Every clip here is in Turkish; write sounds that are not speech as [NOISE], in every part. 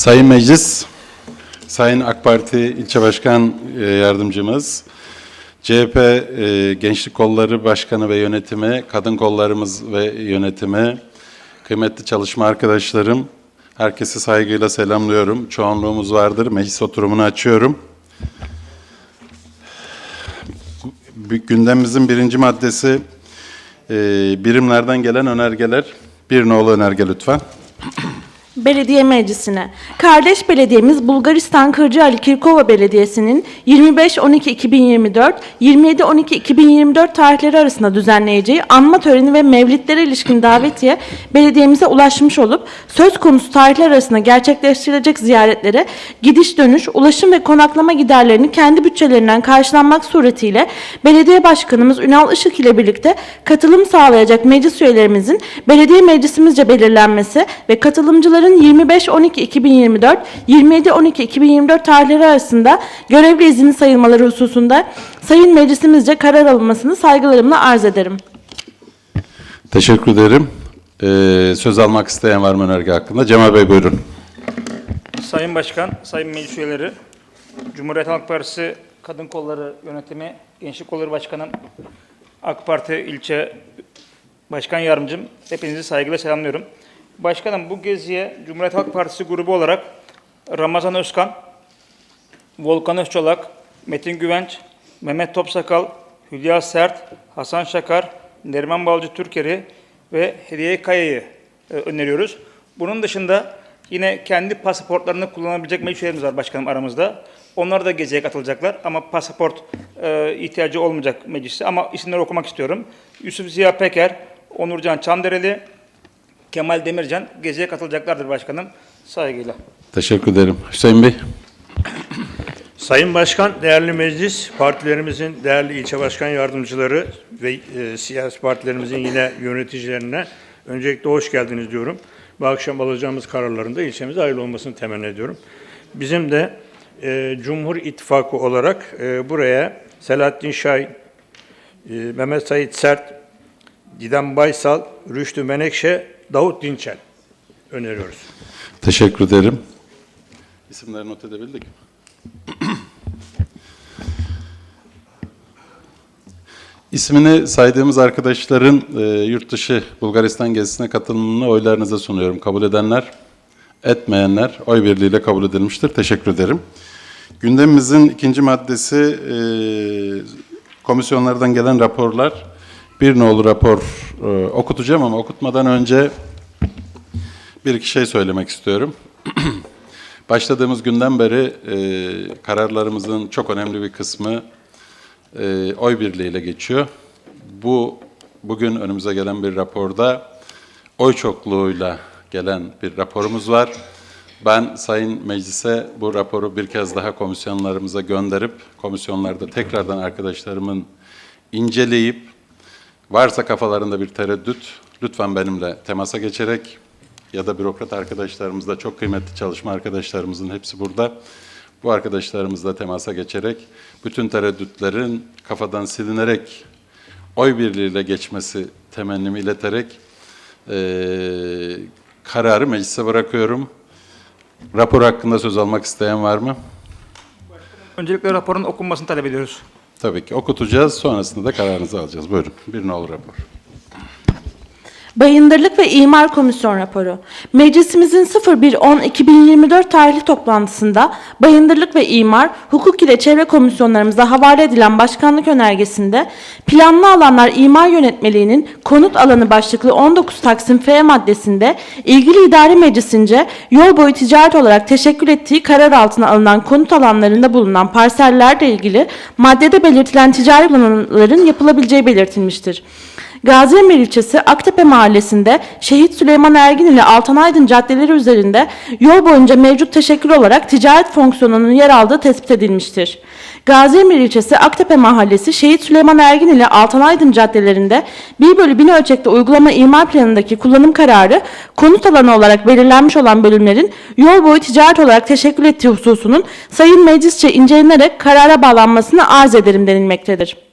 Sayın Meclis, Sayın AK Parti İlçe Başkan e, Yardımcımız, CHP e, Gençlik Kolları Başkanı ve Yönetimi, Kadın Kollarımız ve Yönetimi, kıymetli çalışma arkadaşlarım, herkesi saygıyla selamlıyorum. Çoğunluğumuz vardır. Meclis oturumunu açıyorum. Gündemimizin birinci maddesi e, birimlerden gelen önergeler. Bir nolu önerge lütfen. Belediye Meclisi'ne. Kardeş belediyemiz Bulgaristan Kırcaali Kirkova Belediyesi'nin 25-12-2024, 27-12-2024 tarihleri arasında düzenleyeceği anma töreni ve mevlitlere ilişkin davetiye belediyemize ulaşmış olup söz konusu tarihler arasında gerçekleştirilecek ziyaretlere gidiş dönüş, ulaşım ve konaklama giderlerini kendi bütçelerinden karşılanmak suretiyle belediye başkanımız Ünal Işık ile birlikte katılım sağlayacak meclis üyelerimizin belediye meclisimizce belirlenmesi ve katılımcıların 25-12-2024, 27-12-2024 tarihleri arasında görevli izinli sayılmaları hususunda sayın meclisimizce karar alınmasını saygılarımla arz ederim. Teşekkür ederim. Ee, söz almak isteyen var mı önerge hakkında? Cemal Bey buyurun. Sayın Başkan, Sayın Meclis Üyeleri, Cumhuriyet Halk Partisi Kadın Kolları Yönetimi, Gençlik Kolları Başkanım, AK Parti İlçe Başkan Yardımcım, hepinizi saygıyla selamlıyorum. Başkanım bu geziye Cumhuriyet Halk Partisi grubu olarak Ramazan Özkan, Volkan Özçolak, Metin Güvenç, Mehmet Topsakal, Hülya Sert, Hasan Şakar, Neriman Balcı Türkeri ve Hediye Kaya'yı e, öneriyoruz. Bunun dışında yine kendi pasaportlarını kullanabilecek meclis üyelerimiz var başkanım aramızda. Onlar da geziye katılacaklar ama pasaport e, ihtiyacı olmayacak mecliste. Ama isimleri okumak istiyorum. Yusuf Ziya Peker, Onurcan Çandereli, Kemal Demircan geziye katılacaklardır başkanım. Saygıyla. Teşekkür ederim. Hüseyin Bey. Sayın Başkan, değerli meclis, partilerimizin değerli ilçe başkan yardımcıları ve e, siyasi partilerimizin yine yöneticilerine öncelikle hoş geldiniz diyorum. Bu akşam alacağımız kararlarında ilçemize hayırlı olmasını temenni ediyorum. Bizim de e, Cumhur İttifakı olarak e, buraya Selahattin Şahin, e, Mehmet Sait Sert, Didem Baysal, Rüştü Menekşe, Davut Dinçel öneriyoruz. Teşekkür ederim. İsimleri not edebildik mi? İsmini saydığımız arkadaşların e, yurt dışı Bulgaristan gezisine katılımını oylarınıza sunuyorum. Kabul edenler, etmeyenler oy birliğiyle kabul edilmiştir. Teşekkür ederim. Gündemimizin ikinci maddesi e, komisyonlardan gelen raporlar. Bir nolu rapor e, okutacağım ama okutmadan önce bir iki şey söylemek istiyorum. [CLEARS THROAT] Başladığımız günden beri e, kararlarımızın çok önemli bir kısmı e, oy birliğiyle geçiyor. Bu bugün önümüze gelen bir raporda oy çokluğuyla gelen bir raporumuz var. Ben Sayın Meclis'e bu raporu bir kez daha komisyonlarımıza gönderip komisyonlarda tekrardan arkadaşlarımın inceleyip varsa kafalarında bir tereddüt lütfen benimle temasa geçerek ya da bürokrat arkadaşlarımızla çok kıymetli çalışma arkadaşlarımızın hepsi burada. Bu arkadaşlarımızla temasa geçerek bütün tereddütlerin kafadan silinerek oy birliğiyle geçmesi temennimi ileterek eee kararı meclise bırakıyorum. Rapor hakkında söz almak isteyen var mı? Öncelikle raporun okunmasını talep ediyoruz. Tabii ki okutacağız. Sonrasında da kararınızı alacağız. Buyurun. Bir nolu rapor. Bayındırlık ve İmar Komisyon raporu. Meclisimizin 01.10.2024 tarihli toplantısında Bayındırlık ve İmar, Hukuk ile Çevre Komisyonlarımıza havale edilen başkanlık önergesinde planlı alanlar imar yönetmeliğinin konut alanı başlıklı 19 Taksim F maddesinde ilgili idare meclisince yol boyu ticaret olarak teşekkül ettiği karar altına alınan konut alanlarında bulunan parsellerle ilgili maddede belirtilen ticari kullanımların yapılabileceği belirtilmiştir. Gaziemir ilçesi Aktepe mahallesinde Şehit Süleyman Ergin ile Altan Aydın caddeleri üzerinde yol boyunca mevcut teşekkür olarak ticaret fonksiyonunun yer aldığı tespit edilmiştir. Gaziemir ilçesi Aktepe mahallesi Şehit Süleyman Ergin ile Altan Aydın caddelerinde 1 bölü 1000 ölçekte uygulama imar planındaki kullanım kararı konut alanı olarak belirlenmiş olan bölümlerin yol boyu ticaret olarak teşekkül ettiği hususunun Sayın Meclisçe incelenerek karara bağlanmasını arz ederim denilmektedir.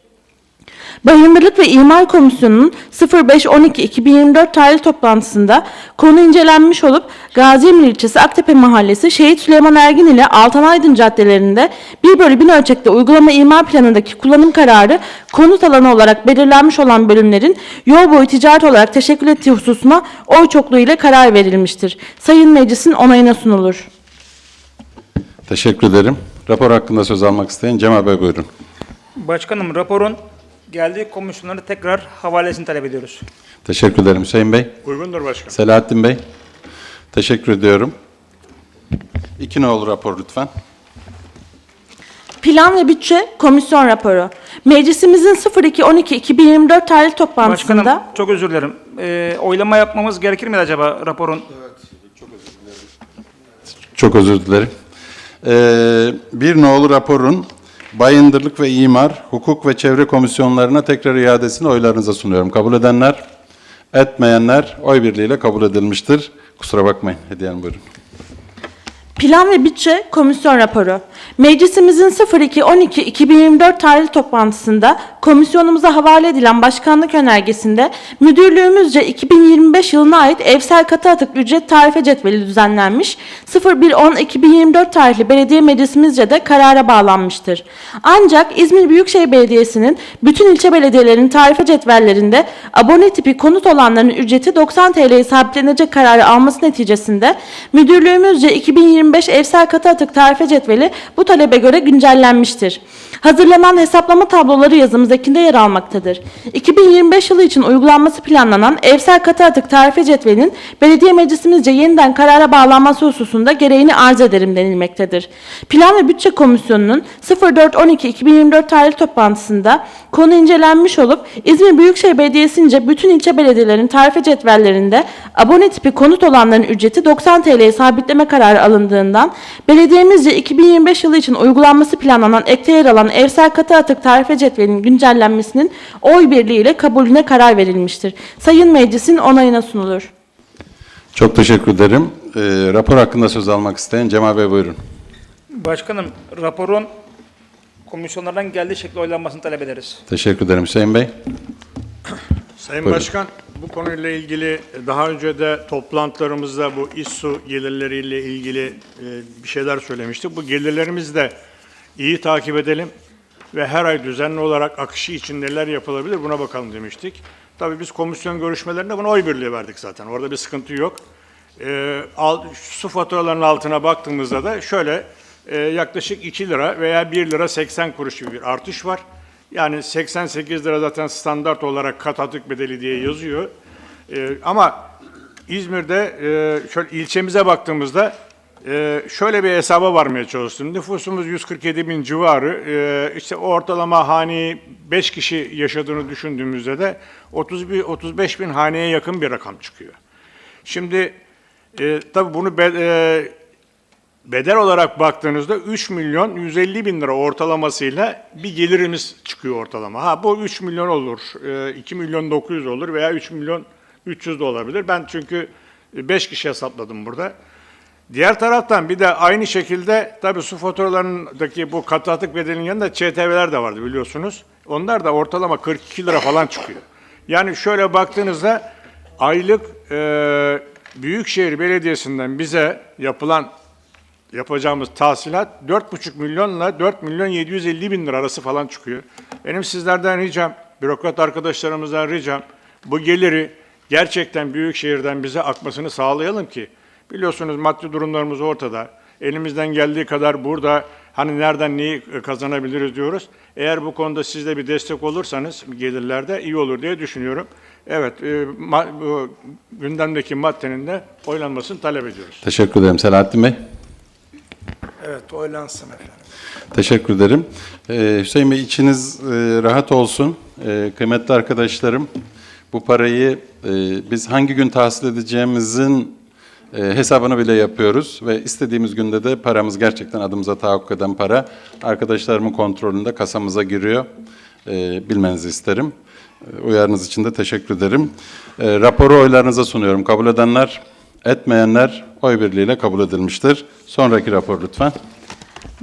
Bayındırlık ve İmar Komisyonu'nun 05-12-2024 tarihli toplantısında konu incelenmiş olup Gazi Emir ilçesi Aktepe Mahallesi Şehit Süleyman Ergin ile Altanaydın caddelerinde 1 bölü 1000 ölçekte uygulama imar planındaki kullanım kararı konut alanı olarak belirlenmiş olan bölümlerin yol boyu ticaret olarak teşekkül ettiği hususuna oy çokluğu ile karar verilmiştir. Sayın Meclis'in onayına sunulur. Teşekkür ederim. Rapor hakkında söz almak isteyen Cemal Bey buyurun. Başkanım raporun geldiği komisyonlara tekrar havalesini talep ediyoruz. Teşekkür ederim Hüseyin Bey. Uygundur başkan. Selahattin Bey. Teşekkür ediyorum. İki nolu rapor lütfen. Plan ve Bütçe Komisyon Raporu. Meclisimizin 02-12-2024 tarihli toplantısında... Başkanım çok özür dilerim. Ee, oylama yapmamız gerekir mi acaba raporun? Çok özür dilerim. Ee, bir nolu raporun Bayındırlık ve İmar, Hukuk ve Çevre Komisyonlarına tekrar iadesini oylarınıza sunuyorum. Kabul edenler, etmeyenler oy birliğiyle kabul edilmiştir. Kusura bakmayın. Hediyen buyurun. Plan ve Bütçe Komisyon Raporu. Meclisimizin 02-12-2024 tarihli toplantısında komisyonumuza havale edilen başkanlık önergesinde müdürlüğümüzce 2025 yılına ait evsel katı atık ücret tarife cetveli düzenlenmiş, 01-10-2024 tarihli belediye meclisimizce de karara bağlanmıştır. Ancak İzmir Büyükşehir Belediyesi'nin bütün ilçe belediyelerinin tarife cetvellerinde abone tipi konut olanların ücreti 90 TL'ye sabitlenecek kararı alması neticesinde müdürlüğümüzce 2025 evsel katı atık tarife cetveli bu talebe göre güncellenmiştir. Hazırlanan hesaplama tabloları yazımız ekinde yer almaktadır. 2025 yılı için uygulanması planlanan evsel katı atık tarife cetvelinin belediye meclisimizce yeniden karara bağlanması hususunda gereğini arz ederim denilmektedir. Plan ve Bütçe Komisyonu'nun 04-12-2024 tarihli toplantısında konu incelenmiş olup İzmir Büyükşehir Belediyesi'nce bütün ilçe belediyelerin tarife cetvellerinde abone tipi konut olanların ücreti 90 TL'ye sabitleme kararı alındığından belediyemizce 2025 yılı için uygulanması planlanan ekte yer alan evsel katı atık tarife cetvelinin güncellenmesinin oy birliğiyle kabulüne karar verilmiştir. Sayın Meclis'in onayına sunulur. Çok teşekkür ederim. Ee, rapor hakkında söz almak isteyen Cemal Bey buyurun. Başkanım raporun komisyonlardan geldiği şekilde oylanmasını talep ederiz. Teşekkür ederim Hüseyin Bey. Sayın Buyurun. Başkan, bu konuyla ilgili daha önce de toplantılarımızda bu İSSU gelirleriyle ilgili e, bir şeyler söylemiştik. Bu gelirlerimizi de iyi takip edelim ve her ay düzenli olarak akışı için neler yapılabilir buna bakalım demiştik. Tabii biz komisyon görüşmelerinde buna oy birliği verdik zaten. Orada bir sıkıntı yok. E, al- su faturalarının altına baktığımızda da şöyle e, yaklaşık 2 lira veya 1 lira 80 kuruş gibi bir artış var. Yani 88 lira zaten standart olarak kat atık bedeli diye yazıyor. Ee, ama İzmir'de e, şöyle ilçemize baktığımızda e, şöyle bir hesaba varmaya çalıştım. Nüfusumuz 147 bin civarı. E, işte ortalama hani 5 kişi yaşadığını düşündüğümüzde de 31 35 bin haneye yakın bir rakam çıkıyor. Şimdi e, tabii bunu be- e, bedel olarak baktığınızda 3 milyon 150 bin lira ortalamasıyla bir gelirimiz çıkıyor ortalama. Ha bu 3 milyon olur, e, 2 milyon 900 olur veya 3 milyon 300 de olabilir. Ben çünkü 5 kişi hesapladım burada. Diğer taraftan bir de aynı şekilde tabii su faturalarındaki bu katı atık bedelinin yanında ÇTV'ler de vardı biliyorsunuz. Onlar da ortalama 42 lira falan çıkıyor. Yani şöyle baktığınızda aylık e, Büyükşehir Belediyesi'nden bize yapılan yapacağımız tahsilat 4,5 milyonla 4 milyon 750 bin lira arası falan çıkıyor. Benim sizlerden ricam, bürokrat arkadaşlarımızdan ricam bu geliri gerçekten büyük şehirden bize akmasını sağlayalım ki biliyorsunuz maddi durumlarımız ortada. Elimizden geldiği kadar burada hani nereden neyi kazanabiliriz diyoruz. Eğer bu konuda siz de bir destek olursanız gelirlerde iyi olur diye düşünüyorum. Evet, e, ma- bu gündemdeki maddenin de oylanmasını talep ediyoruz. Teşekkür ederim Selahattin Bey. Evet, oylansın efendim. Teşekkür ederim. Ee, Hüseyin Bey içiniz e, rahat olsun. Ee, kıymetli arkadaşlarım bu parayı e, biz hangi gün tahsil edeceğimizin e, hesabını bile yapıyoruz ve istediğimiz günde de paramız gerçekten adımıza tahakkuk eden para arkadaşlarımın kontrolünde kasamıza giriyor. E, bilmenizi isterim. E, Uyarınız için de teşekkür ederim. E, raporu oylarınıza sunuyorum. Kabul edenler, etmeyenler oy birliğiyle kabul edilmiştir. Sonraki rapor lütfen.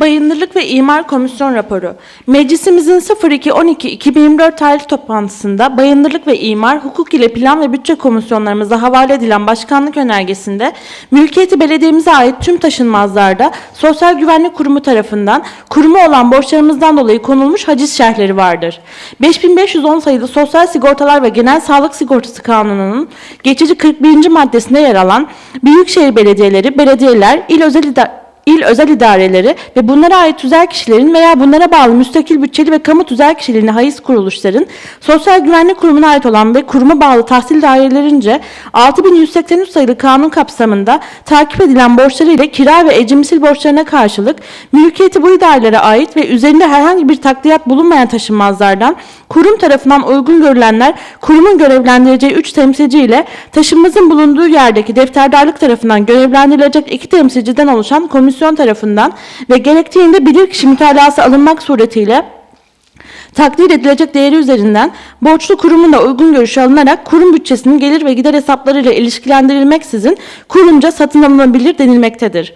Bayındırlık ve İmar Komisyon raporu. Meclisimizin 02-12-2024 tarihli toplantısında Bayındırlık ve İmar, Hukuk ile Plan ve Bütçe Komisyonlarımıza havale edilen başkanlık önergesinde mülkiyeti belediyemize ait tüm taşınmazlarda Sosyal Güvenlik Kurumu tarafından kurumu olan borçlarımızdan dolayı konulmuş haciz şerhleri vardır. 5510 sayılı Sosyal Sigortalar ve Genel Sağlık Sigortası Kanunu'nun geçici 41. maddesinde yer alan Büyükşehir Belediyeleri, belediyeler, il özel ida- il özel idareleri ve bunlara ait tüzel kişilerin veya bunlara bağlı müstakil bütçeli ve kamu tüzel kişiliğine haiz kuruluşların Sosyal Güvenlik Kurumu'na ait olan ve kuruma bağlı tahsil dairelerince 6183 sayılı kanun kapsamında takip edilen borçları ile kira ve ecrimsil borçlarına karşılık mülkiyeti bu idarelere ait ve üzerinde herhangi bir takliyat bulunmayan taşınmazlardan kurum tarafından uygun görülenler kurumun görevlendireceği 3 temsilci ile taşınmazın bulunduğu yerdeki defterdarlık tarafından görevlendirilecek 2 temsilciden oluşan komisyon tarafından ve gerektiğinde bilirkişi mütalası alınmak suretiyle takdir edilecek değeri üzerinden borçlu kurumun da uygun görüşü alınarak kurum bütçesinin gelir ve gider hesaplarıyla ilişkilendirilmeksizin kurumca satın alınabilir denilmektedir.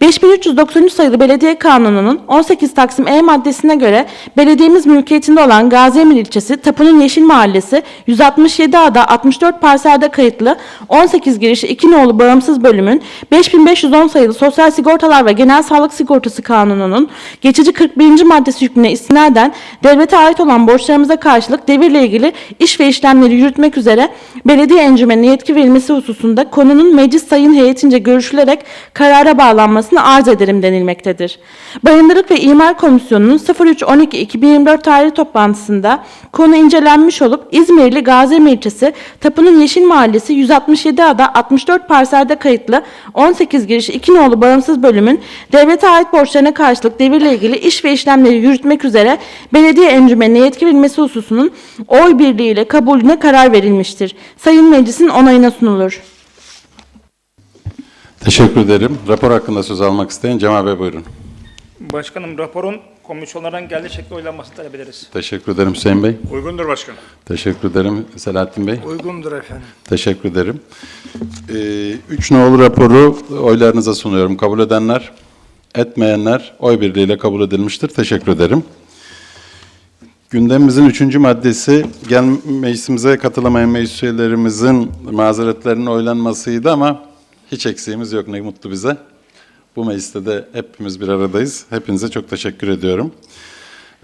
5393 sayılı Belediye Kanunu'nun 18 Taksim E maddesine göre belediyemiz mülkiyetinde olan Gaziemir ilçesi Tapu'nun Yeşil Mahallesi 167 ada 64 parselde kayıtlı 18 girişi 2 nolu bağımsız bölümün 5510 sayılı Sosyal Sigortalar ve Genel Sağlık Sigortası Kanunu'nun geçici 41. maddesi hükmüne istinaden devlete ait olan borçlarımıza karşılık devirle ilgili iş ve işlemleri yürütmek üzere belediye encümenine yetki verilmesi hususunda konunun meclis sayın heyetince görüşülerek karara bağlanmasını arz ederim denilmektedir. Bayındırlık ve İmar Komisyonu'nun 03.12.2024 tarihli toplantısında konu incelenmiş olup İzmirli Gaziemir ilçesi Tapu'nun Yeşil Mahallesi 167 ada 64 parselde kayıtlı 18 giriş 2 nolu bağımsız bölümün devlete ait borçlarına karşılık devirle ilgili iş ve işlemleri yürütmek üzere belediye encümenine yetki verilmesi hususunun oy birliğiyle kabulüne karar verilmiştir. Sayın Meclis'in onayına sunulur. Teşekkür ederim. Rapor hakkında söz almak isteyen Cemal Bey buyurun. Başkanım raporun komisyonlardan geldiği şekilde oylanmasını talep ederiz. Teşekkür ederim Hüseyin Bey. Uygundur başkanım. Teşekkür ederim Selahattin Bey. Uygundur efendim. Teşekkür ederim. Ee, üç nolu raporu oylarınıza sunuyorum. Kabul edenler, etmeyenler oy birliğiyle kabul edilmiştir. Teşekkür ederim. Gündemimizin üçüncü maddesi gel meclisimize katılamayan meclis üyelerimizin mazeretlerinin oylanmasıydı ama hiç eksiğimiz yok ne mutlu bize. Bu mecliste de hepimiz bir aradayız. Hepinize çok teşekkür ediyorum.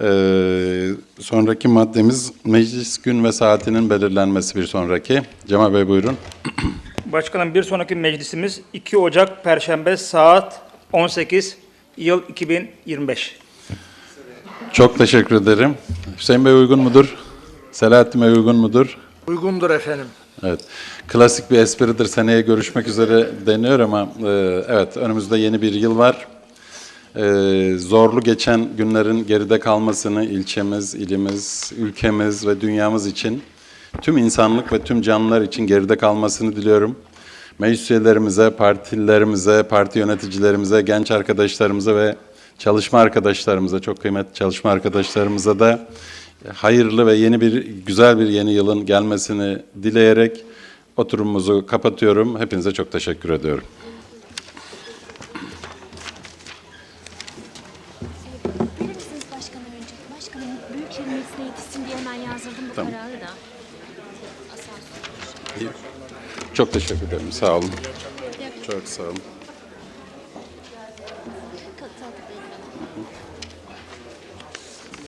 Ee, sonraki maddemiz meclis gün ve saatinin belirlenmesi bir sonraki. Cemal Bey buyurun. [CLEARS THROAT] Başkanım bir sonraki meclisimiz 2 Ocak Perşembe saat 18 yıl 2025. Çok teşekkür ederim. Hüseyin Bey uygun mudur? Selahattin Bey uygun mudur? Uygundur efendim. Evet. Klasik bir espridir. Seneye görüşmek üzere deniyor ama e, evet önümüzde yeni bir yıl var. E, zorlu geçen günlerin geride kalmasını ilçemiz, ilimiz, ülkemiz ve dünyamız için tüm insanlık ve tüm canlılar için geride kalmasını diliyorum. Meclis üyelerimize, partilerimize, parti yöneticilerimize, genç arkadaşlarımıza ve çalışma arkadaşlarımıza, çok kıymetli çalışma arkadaşlarımıza da hayırlı ve yeni bir güzel bir yeni yılın gelmesini dileyerek oturumumuzu kapatıyorum. Hepinize çok teşekkür ediyorum. Asansör. Çok teşekkür ederim. Sağ olun. Çok sağ olun.